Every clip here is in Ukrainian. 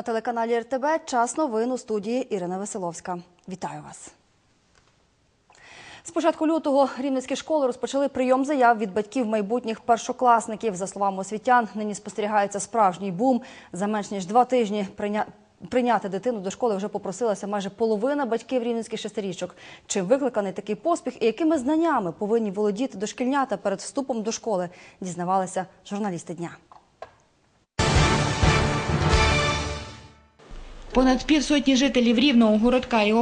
На телеканалі РТБ час новин у студії Ірина Веселовська. Вітаю вас. З початку лютого рівненські школи розпочали прийом заяв від батьків майбутніх першокласників. За словами освітян, нині спостерігається справжній бум. За менш ніж два тижні прийня... прийняти дитину до школи вже попросилася майже половина батьків рівненських шестирічок. Чим викликаний такий поспіх і якими знаннями повинні володіти дошкільнята перед вступом до школи, дізнавалися журналісти дня. Понад півсотні жителів Рівного, Городка і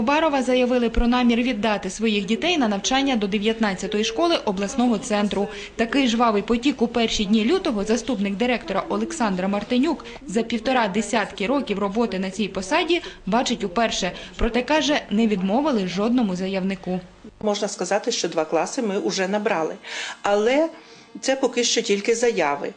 заявили про намір віддати своїх дітей на навчання до 19-ї школи обласного центру. Такий жвавий потік у перші дні лютого заступник директора Олександра Мартинюк за півтора десятки років роботи на цій посаді бачить уперше. Проте каже, не відмовили жодному заявнику. Можна сказати, що два класи ми вже набрали, але це поки що тільки заяви.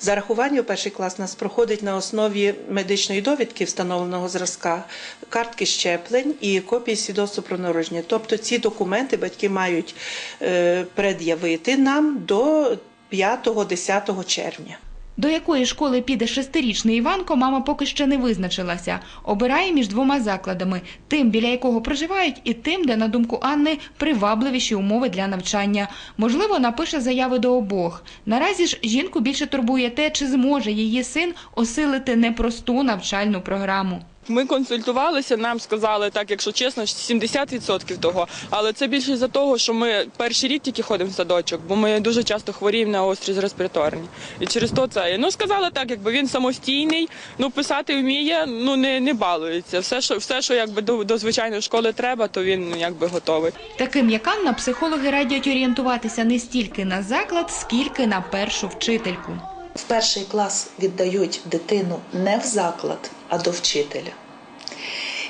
Зарахування у перший клас нас проходить на основі медичної довідки встановленого зразка, картки щеплень і копії свідоцтва про народження. Тобто ці документи батьки мають е, пред'явити нам до 5-10 червня. До якої школи піде шестирічний Іванко, мама поки ще не визначилася. Обирає між двома закладами: тим, біля якого проживають, і тим, де, на думку Анни, привабливіші умови для навчання. Можливо, напише заяви до обох. Наразі ж жінку більше турбує те, чи зможе її син осилити непросту навчальну програму. Ми консультувалися, нам сказали так, якщо чесно, 70% того. Але це більше за того, що ми перший рік тільки ходимо в садочок, бо ми дуже часто хворіємо на острі респіраторні. І через то це. Ну сказали так, якби він самостійний, ну писати вміє, ну не, не балується. Все, що все, що якби до, до звичайної школи треба, то він ну, якби готовий. Таким як Анна, психологи радять орієнтуватися не стільки на заклад, скільки на першу вчительку. В перший клас віддають дитину не в заклад, а до вчителя.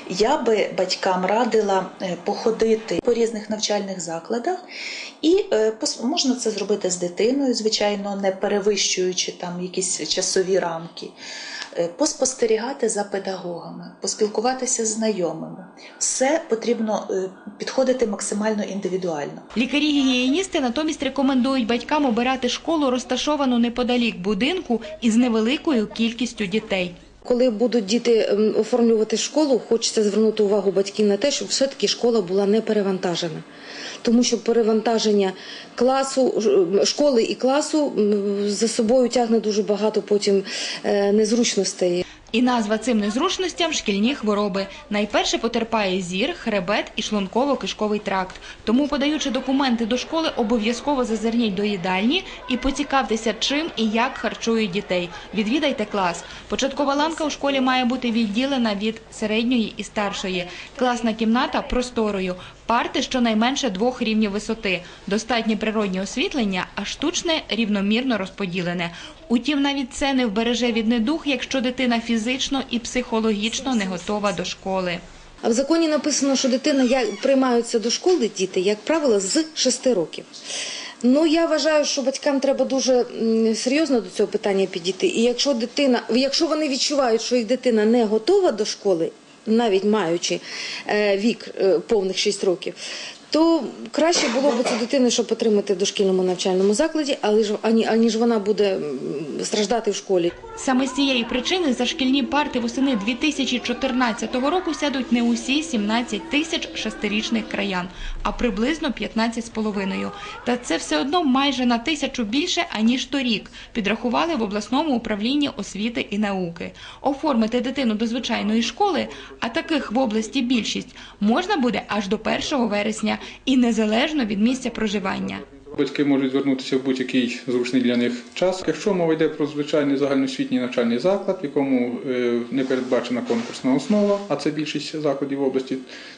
Я би батькам радила е, походити по різних навчальних закладах, і е, можна це зробити з дитиною, звичайно, не перевищуючи там якісь часові рамки. Е, Поспостерігати за педагогами, поспілкуватися з знайомими. Все потрібно підходити максимально індивідуально. Лікарі-гігієністи натомість рекомендують батькам обирати школу, розташовану неподалік будинку із невеликою кількістю дітей. Коли будуть діти ем, оформлювати школу, хочеться звернути увагу батьків на те, щоб все-таки школа була не перевантажена. Тому що перевантаження класу, школи і класу за собою тягне дуже багато потім е, незручностей. І назва цим незручностям шкільні хвороби. Найперше потерпає зір, хребет і шлунково-кишковий тракт. Тому, подаючи документи до школи, обов'язково зазирніть до їдальні і поцікавтеся, чим і як харчують дітей. Відвідайте клас. Початкова ланка у школі має бути відділена від середньої і старшої. Класна кімната просторою. Парти щонайменше двох рівнів висоти, достатнє природнє освітлення, а штучне рівномірно розподілене. Утім, навіть це не вбереже від недух, якщо дитина фізично і психологічно не готова до школи. А в законі написано, що дитина як приймаються до школи діти, як правило, з 6 років. Ну я вважаю, що батькам треба дуже серйозно до цього питання підійти. І якщо дитина, якщо вони відчувають, що їх дитина не готова до школи, навіть маючи е, вік е, повних 6 років. То краще було б цю дитину, щоб отримати в дошкільному навчальному закладі, але ж ані аніж вона буде страждати в школі. Саме з цієї причини за шкільні парти восени 2014 року сядуть не усі 17 тисяч шестирічних краян, а приблизно 15,5. Та це все одно майже на тисячу більше, аніж торік, підрахували в обласному управлінні освіти і науки. Оформити дитину до звичайної школи, а таких в області більшість, можна буде аж до 1 вересня і незалежно від місця проживання. Батьки можуть звернутися в будь-який зручний для них час. Якщо мова йде про звичайний загальноосвітній навчальний заклад, в якому е, не передбачена конкурсна основа, а це більшість закладів в області,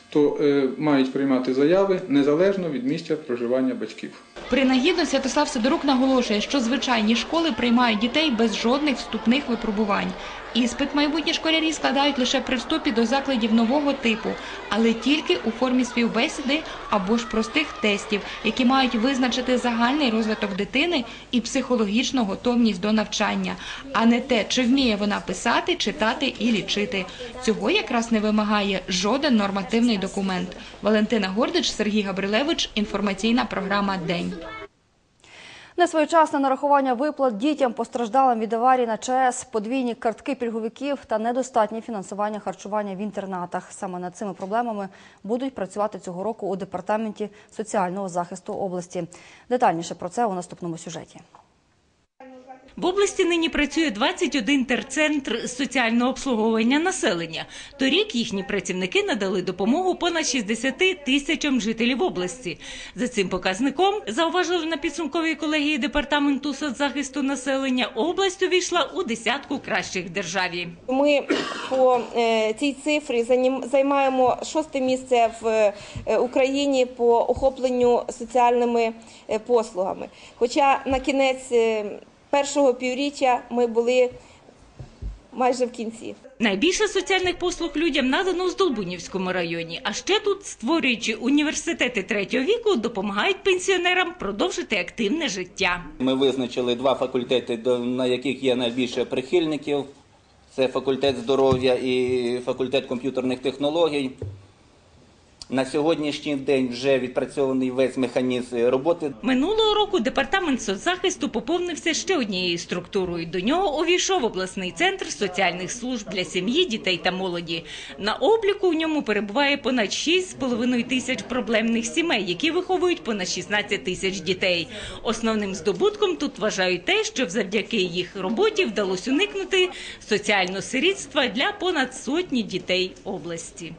то е, мають приймати заяви незалежно від місця проживання батьків. Принагідно Святослав Сидорук наголошує, що звичайні школи приймають дітей без жодних вступних випробувань. Іспит майбутні школярі складають лише при вступі до закладів нового типу, але тільки у формі співбесіди або ж простих тестів, які мають визначити загальний розвиток дитини і психологічну готовність до навчання, а не те, чи вміє вона писати, читати і лічити. Цього якраз не вимагає жоден нормативний документ. Валентина Гордич, Сергій Габрилевич. Інформаційна програма День. Несвоєчасне нарахування виплат дітям постраждалим від аварії на ЧАЕС, подвійні картки пільговиків та недостатнє фінансування харчування в інтернатах. Саме над цими проблемами будуть працювати цього року у департаменті соціального захисту області. Детальніше про це у наступному сюжеті. В області нині працює 21 терцентр соціального обслуговування населення. Торік їхні працівники надали допомогу понад 60 тисячам жителів області. За цим показником, зауважили на підсумковій колегії департаменту соцзахисту населення, область увійшла у десятку кращих державі. Ми по е, цій цифрі займаємо шосте місце в е, Україні по охопленню соціальними е, послугами. Хоча на кінець першого півріччя ми були майже в кінці. Найбільше соціальних послуг людям надано у Здолбунівському районі. А ще тут, створюючи університети третього віку, допомагають пенсіонерам продовжити активне життя. Ми визначили два факультети, на яких є найбільше прихильників. Це факультет здоров'я і факультет комп'ютерних технологій. На сьогоднішній день вже відпрацьований весь механізм роботи. Минулого року департамент соцзахисту поповнився ще однією структурою. До нього увійшов обласний центр соціальних служб для сім'ї, дітей та молоді. На обліку в ньому перебуває понад 6,5 тисяч проблемних сімей, які виховують понад 16 тисяч дітей. Основним здобутком тут вважають те, що завдяки їх роботі вдалося уникнути соціального сирітства для понад сотні дітей області.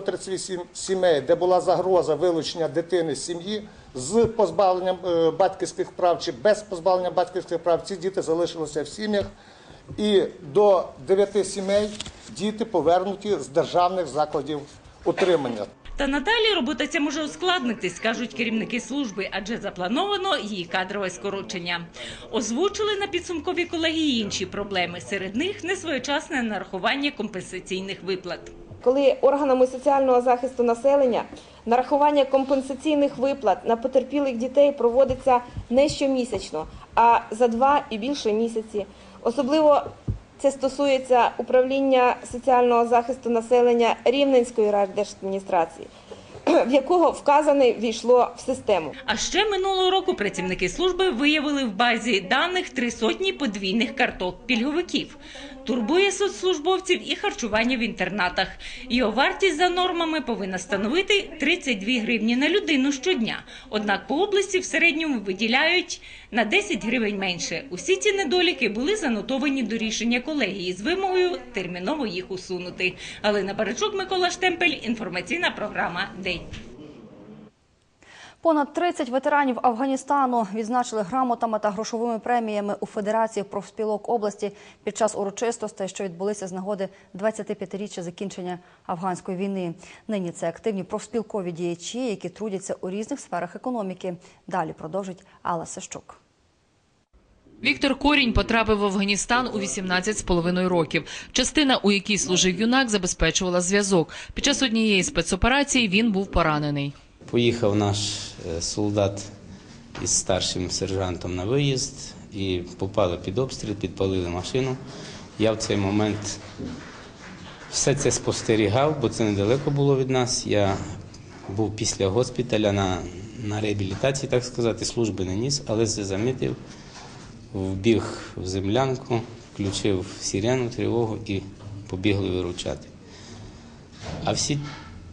138 сімей, де була загроза вилучення дитини з сім'ї з позбавленням е, батьківських прав чи без позбавлення батьківських прав, ці діти залишилися в сім'ях. І до 9 сімей діти повернуті з державних закладів утримання. Та надалі робота ця може ускладнитись, кажуть керівники служби, адже заплановано її кадрове скорочення. Озвучили на підсумковій колегії інші проблеми. Серед них несвоєчасне нарахування компенсаційних виплат. Коли органами соціального захисту населення нарахування компенсаційних виплат на потерпілих дітей проводиться не щомісячно, а за два і більше місяці. Особливо це стосується управління соціального захисту населення Рівненської райдержадміністрації, в якого вказане війшло в систему. А ще минулого року працівники служби виявили в базі даних три сотні подвійних карток пільговиків. Турбує соцслужбовців і харчування в інтернатах. Його вартість за нормами повинна становити 32 гривні на людину щодня. Однак по області в середньому виділяють на 10 гривень менше. Усі ці недоліки були занотовані до рішення колегії з вимогою терміново їх усунути. Галина Барачук, Микола Штемпель, інформаційна програма День. Понад 30 ветеранів Афганістану відзначили грамотами та грошовими преміями у Федерації профспілок області під час урочистостей, що відбулися з нагоди 25-річчя закінчення афганської війни. Нині це активні профспілкові діячі, які трудяться у різних сферах економіки. Далі продовжить Алла Сещук. Віктор Корінь потрапив в Афганістан у 18 з половиною років. Частина, у якій служив юнак, забезпечувала зв'язок. Під час однієї спецоперації він був поранений. Поїхав наш е, солдат із старшим сержантом на виїзд і попали під обстріл, підпалили машину. Я в цей момент все це спостерігав, бо це недалеко було від нас. Я був після госпіталя на, на реабілітації, так сказати, служби не ніс, але це замітив, вбіг в землянку, включив сирену, тривогу і побігли виручати. А всі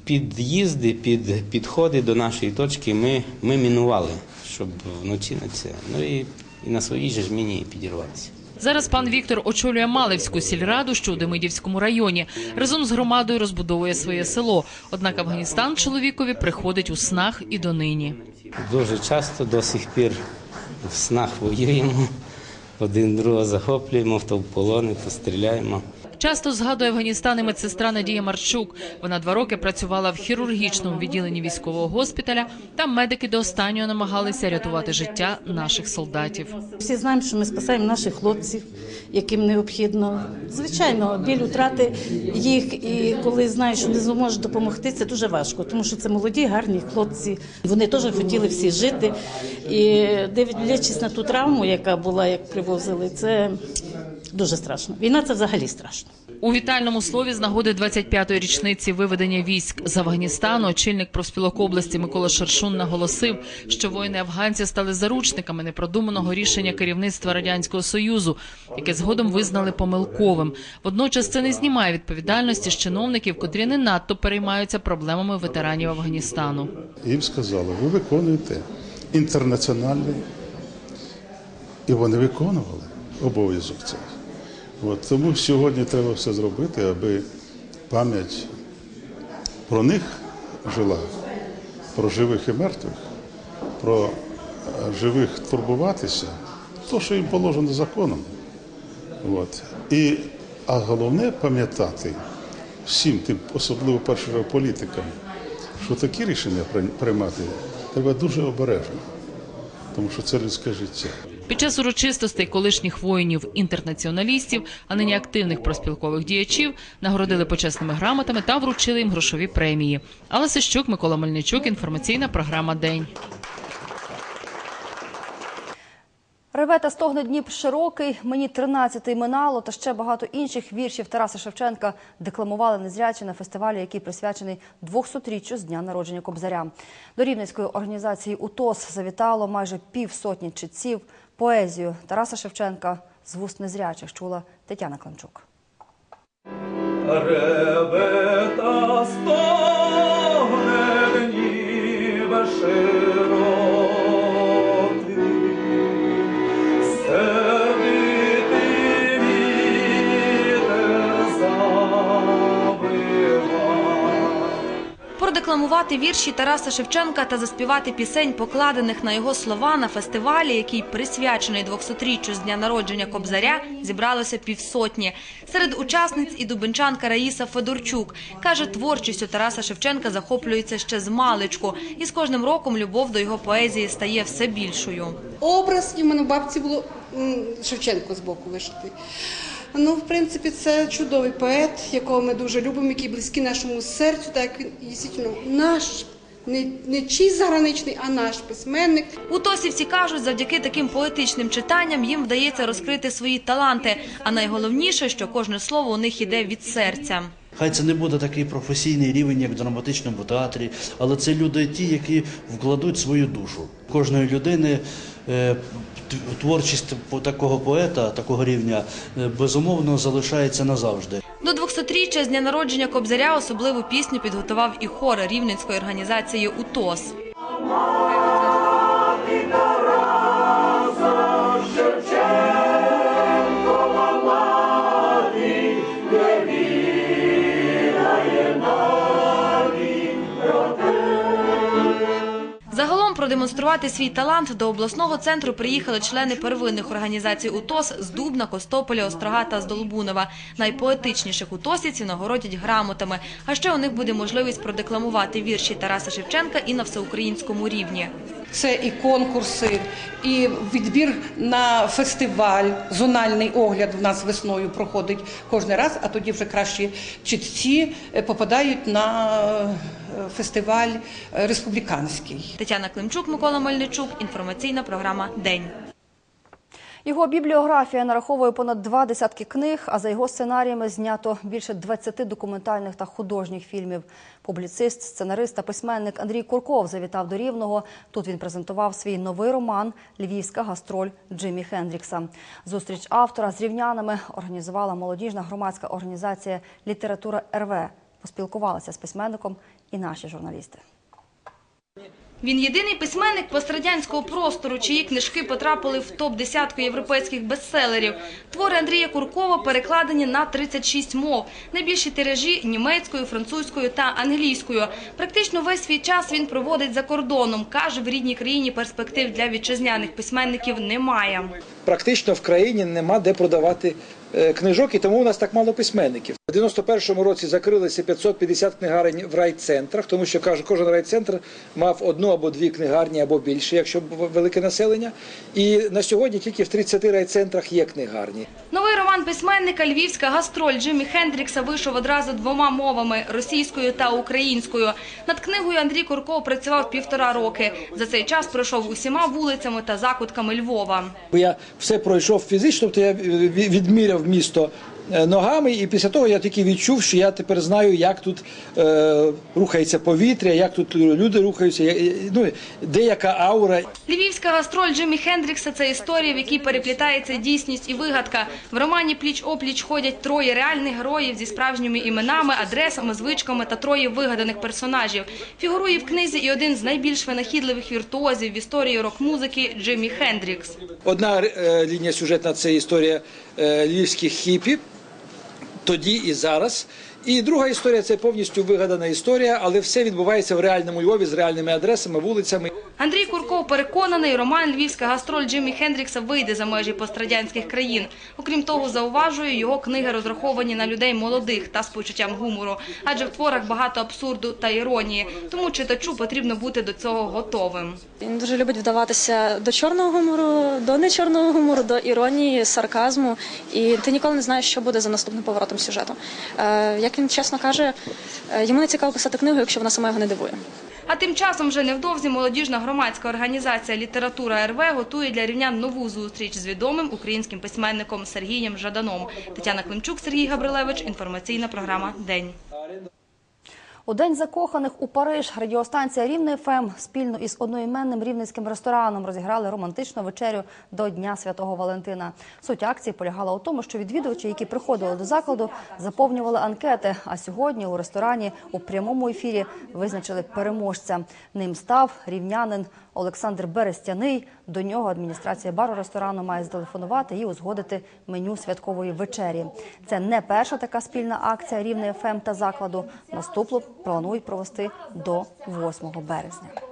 під'їзди, під, підходи до нашої точки ми, ми мінували, щоб вночі на це. Ну і, і на своїй же ж міні підірвалися. Зараз пан Віктор очолює Малевську сільраду, що у Демидівському районі. Разом з громадою розбудовує своє село. Однак Афганістан чоловікові приходить у снах і донині. Дуже часто до сих пір в снах воюємо, один другого захоплюємо, то в полони, то стріляємо. Часто згадує Афганістан і медсестра Надія Марчук. Вона два роки працювала в хірургічному відділенні військового госпіталя. Там медики до останнього намагалися рятувати життя наших солдатів. Всі знаємо, що ми спасаємо наших хлопців, яким необхідно. Звичайно, біль утрати їх, і коли знаєш, що не зможеш допомогти, це дуже важко, тому що це молоді, гарні хлопці. Вони теж хотіли всі жити. І дивлячись на ту травму, яка була, як привозили, це Дуже страшно. Війна це взагалі страшно. У вітальному слові з нагоди 25-ї річниці виведення військ з Афганістану очільник профспілок області Микола Шаршун наголосив, що воїни-афганці стали заручниками непродуманого рішення керівництва радянського союзу, яке згодом визнали помилковим. Водночас це не знімає відповідальності з чиновників, котрі не надто переймаються проблемами ветеранів Афганістану. Їм сказали, ви виконуєте інтернаціональний, і вони виконували обов'язок цей. От, тому сьогодні треба все зробити, аби пам'ять про них жила, про живих і мертвих, про е, живих турбуватися, то, що їм положено законом. От. І, а головне пам'ятати всім, тим, особливо першого політикам, що такі рішення приймати треба дуже обережно, тому що це людське життя. Під час урочистостей колишніх воїнів-інтернаціоналістів, а нині активних проспілкових діячів, нагородили почесними грамотами та вручили їм грошові премії. Алла Сищук, Микола Мельничук, інформаційна програма День. Реве та стогне Дніп широкий, мені 13-й минало та ще багато інших віршів Тараса Шевченка декламували незрячі на фестивалі, який присвячений 200-річчю з дня народження Кобзаря. До рівненської організації УТОС завітало майже півсотні читців. Поезію Тараса Шевченка з вуст незрячих чула Тетяна Кланчук. Ребета стогне ніби широкий, Продекламувати вірші Тараса Шевченка та заспівати пісень, покладених на його слова на фестивалі, який присвячений 200-річчю з дня народження Кобзаря, зібралося півсотні. Серед учасниць і дубенчанка Раїса Федорчук каже, творчістю Тараса Шевченка захоплюється ще з маличку, і з кожним роком любов до його поезії стає все більшою. Образ і в мене бабці було Шевченко з боку вишитий. Ну, в принципі, це чудовий поет, якого ми дуже любимо, який близький нашому серцю, так як він дійсно наш, не, не чий заграничний, а наш письменник. Утосівці кажуть, завдяки таким поетичним читанням їм вдається розкрити свої таланти. А найголовніше, що кожне слово у них іде від серця. Хай це не буде такий професійний рівень, як в драматичному театрі, але це люди ті, які вкладуть свою душу. Кожної людини е, творчість такого поета, такого рівня, е, безумовно залишається назавжди. До 200-річчя з дня народження Кобзаря особливу пісню підготував і хор рівненської організації УТОС. Загалом продемонструвати свій талант до обласного центру приїхали члени первинних організацій УТОС з Дубна, Костополя, Острога та з Долбунова. Найпоетичніших утосівців нагородять грамотами. А ще у них буде можливість продекламувати вірші Тараса Шевченка і на всеукраїнському рівні. Це і конкурси, і відбір на фестиваль. Зональний огляд в нас весною проходить кожен раз, а тоді вже кращі чітці е, попадають на е, фестиваль е, республіканський. Тетяна Климчук, Микола Мельничук. Інформаційна програма День. Його бібліографія нараховує понад два десятки книг, а за його сценаріями знято більше 20 документальних та художніх фільмів. Публіцист, сценарист та письменник Андрій Курков завітав до Рівного. Тут він презентував свій новий роман Львівська гастроль Джиммі Хендрікса. Зустріч автора з рівнянами організувала молодіжна громадська організація Література РВ. Поспілкувалися з письменником і наші журналісти. Він єдиний письменник пострадянського простору, чиї книжки потрапили в топ-десятку європейських бестселерів. Твори Андрія Куркова перекладені на 36 мов. Найбільші тиражі – німецькою, французькою та англійською. Практично весь свій час він проводить за кордоном. Каже, в рідній країні перспектив для вітчизняних письменників немає. Практично в країні нема де продавати е, книжок, і тому у нас так мало письменників. У 91-му році закрилися 550 книгарень в райцентрах, тому що каже, кожен райцентр мав одну або дві книгарні, або більше, якщо велике населення. І на сьогодні тільки в 30 райцентрах є книгарні. Новий роман письменника «Львівська гастроль» Джиммі Хендрікса вийшов одразу двома мовами – російською та українською. Над книгою Андрій Курков працював півтора роки. За цей час пройшов усіма вулицями та закутками Львова. Я все пройшов фізично, тобто я ві- відміряв місто ногами, і після того я тільки відчув, що я тепер знаю, як тут е, рухається повітря, як тут люди рухаються, я- ну, де яка аура. Львівська гастроль Джиммі Хендрікса – це історія, в якій переплітається дійсність і вигадка. В романі «Пліч-опліч» ходять троє реальних героїв зі справжніми іменами, адресами, звичками та троє вигаданих персонажів. Фігурує в книзі і один з найбільш винахідливих віртуозів в історії рок-музики Джиммі Хендрікс. Одна е, лінія сюжетна це історія е, львівських хіпі, тоді і зараз. І друга історія це повністю вигадана історія, але все відбувається в реальному Львові з реальними адресами, вулицями. Андрій Курков переконаний, роман «Львівська гастроль» Джиммі Хендрікса вийде за межі пострадянських країн. Окрім того, зауважує, його книги розраховані на людей молодих та з почуттям гумору, адже в творах багато абсурду та іронії. Тому читачу потрібно бути до цього готовим. Він дуже любить вдаватися до чорного гумору, до нечорного гумору, до іронії, сарказму. І ти ніколи не знаєш, що буде за наступним поворотом сюжету. Як він чесно каже, е, йому не цікаво писати книгу, якщо вона сама його не дивує. А тим часом вже невдовзі молодіжна громадська організація «Література РВ» готує для рівнян нову зустріч з відомим українським письменником Сергієм Жаданом. Тетяна Климчук, Сергій Габрилевич. Інформаційна програма «День». У день закоханих у Париж радіостанція Рівний ФМ спільно із одноіменним рівненським рестораном розіграли романтичну вечерю до Дня Святого Валентина. Суть акції полягала у тому, що відвідувачі, які приходили до закладу, заповнювали анкети. А сьогодні у ресторані у прямому ефірі визначили переможця. Ним став рівнянин Олександр Берестяний. До нього адміністрація бару ресторану має зателефонувати і узгодити меню святкової вечері. Це не перша така спільна акція Рівне ФМ та закладу. Наступну планують провести до 8 березня.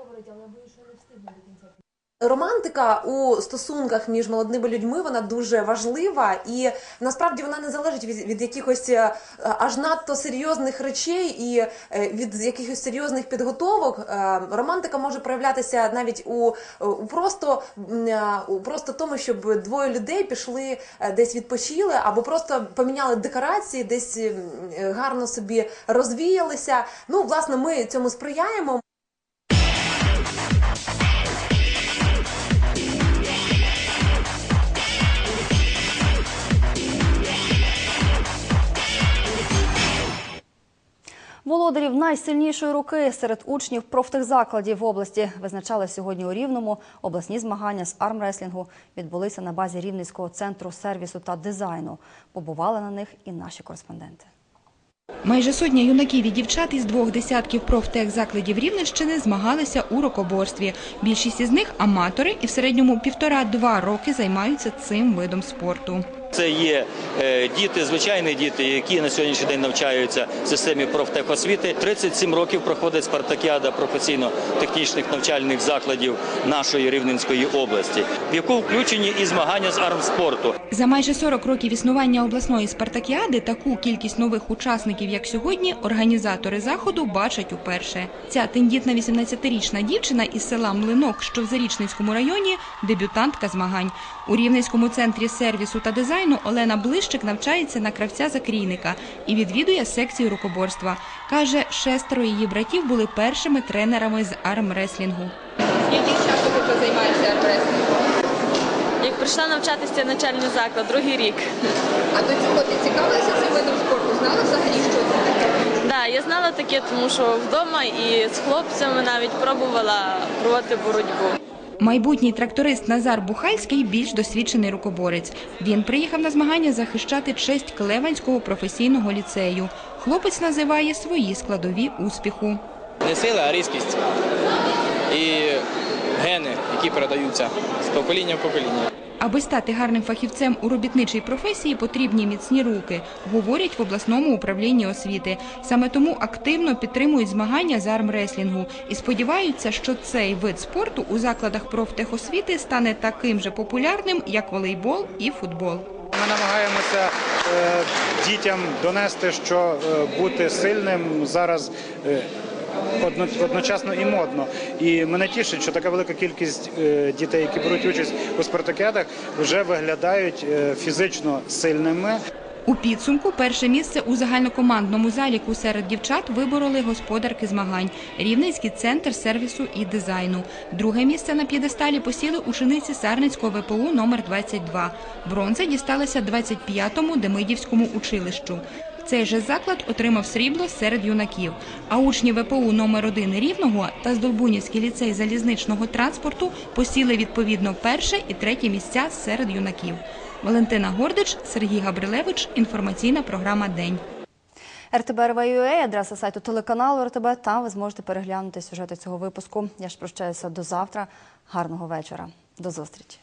Романтика у стосунках між молодими людьми вона дуже важлива, і насправді вона не залежить від, від якихось е, аж надто серйозних речей і е, від якихось серйозних підготовок. Е, Романтика може проявлятися навіть у, у просто у просто тому, щоб двоє людей пішли десь відпочили, або просто поміняли декорації, десь гарно собі розвіялися. Ну, власне, ми цьому сприяємо. Володарів найсильнішої руки серед учнів профтехзакладів в області визначали сьогодні у Рівному. Обласні змагання з армреслінгу відбулися на базі Рівненського центру сервісу та дизайну. Побували на них і наші кореспонденти. Майже сотня юнаків і дівчат із двох десятків профтехзакладів Рівненщини змагалися у рукоборстві. Більшість із них – аматори і в середньому півтора-два роки займаються цим видом спорту. Це є е, діти, звичайні діти, які на сьогоднішній день навчаються в системі профтехосвіти. 37 років проходить спартакіада професійно-технічних навчальних закладів нашої Рівненської області, в яку включені і змагання з армспорту. За майже 40 років існування обласної спартакіади таку кількість нових учасників, як сьогодні, організатори заходу бачать уперше. Ця тендітна 18-річна дівчина із села Млинок, що в Зарічненському районі, дебютантка змагань. У Рівненському центрі сервісу та дизайну Олена Блищик навчається на кравця-закрійника і відвідує секцію рукоборства. Каже, шестеро її братів були першими тренерами з армреслінгу. Скільки часу ти займаєшся армреслінгом? Як прийшла навчатися в навчальний заклад, другий рік. А до цього ти цікавилася цим видом спорту? Знала взагалі, що це таке? Так, я знала таке, тому що вдома і з хлопцями навіть пробувала проводити боротьбу. Майбутній тракторист Назар Бухальський більш досвідчений рукоборець. Він приїхав на змагання захищати честь Клеванського професійного ліцею. Хлопець називає свої складові успіху. Не сила, а різкість. І гени, які передаються з покоління в покоління. Аби стати гарним фахівцем у робітничій професії, потрібні міцні руки, говорять в обласному управлінні освіти. Саме тому активно підтримують змагання з армреслінгу і сподіваються, що цей вид спорту у закладах профтехосвіти стане таким же популярним, як волейбол і футбол. Ми намагаємося е, дітям донести, що е, бути сильним зараз е, одночасно і модно. І мене тішить, що така велика кількість е, дітей, які беруть участь у спартакіадах, вже виглядають е, фізично сильними. У підсумку перше місце у загальнокомандному заліку серед дівчат вибороли господарки змагань Рівненський центр сервісу і дизайну. Друге місце на п'єдесталі посіли учениці Сарницького ВПУ номер 22. Бронза дісталася 25-му Демидівському училищу. Цей же заклад отримав срібло серед юнаків. А учні ВПУ номер 1 Рівного та Здолбунівський ліцей залізничного транспорту посіли відповідно перше і третє місця серед юнаків. Валентина Гордич, Сергій Габрилевич. Інформаційна програма День. RTB.RV.UA, адреса сайту телеканалу РТБ. Там ви зможете переглянути сюжети цього випуску. Я ж прощаюся до завтра. Гарного вечора. До зустрічі.